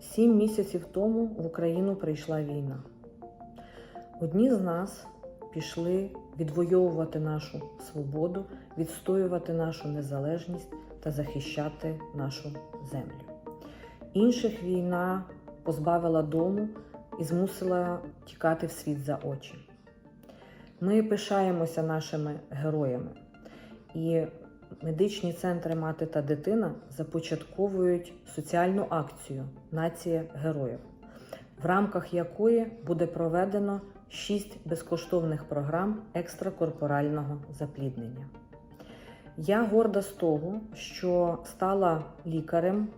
Сім місяців тому в Україну прийшла війна. Одні з нас пішли відвоювати нашу свободу, відстоювати нашу незалежність та захищати нашу землю. Інших війна позбавила дому і змусила тікати в світ за очі. Ми пишаємося нашими героями, і медичні центри мати та дитина започатковують соціальну акцію Нація героїв, в рамках якої буде проведено шість безкоштовних програм екстракорпорального запліднення. Я горда з того, що стала лікарем,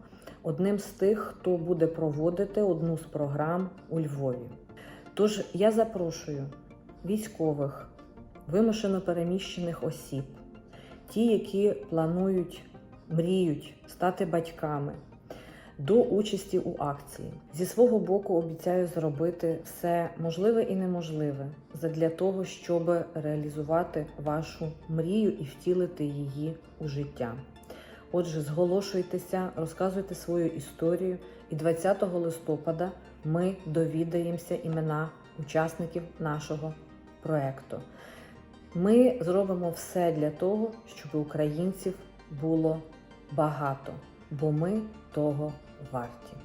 одним з тих, хто буде проводити одну з програм у Львові. Тож я запрошую військових, вимушено переміщених осіб, ті, які планують, мріють стати батьками, до участі у акції. Зі свого боку обіцяю зробити все можливе і неможливе для того, щоб реалізувати вашу мрію і втілити її у життя. Отже, зголошуйтеся, розказуйте свою історію, і 20 листопада ми довідаємося імена учасників нашого проекту. Ми зробимо все для того, щоб українців було багато, бо ми того варті.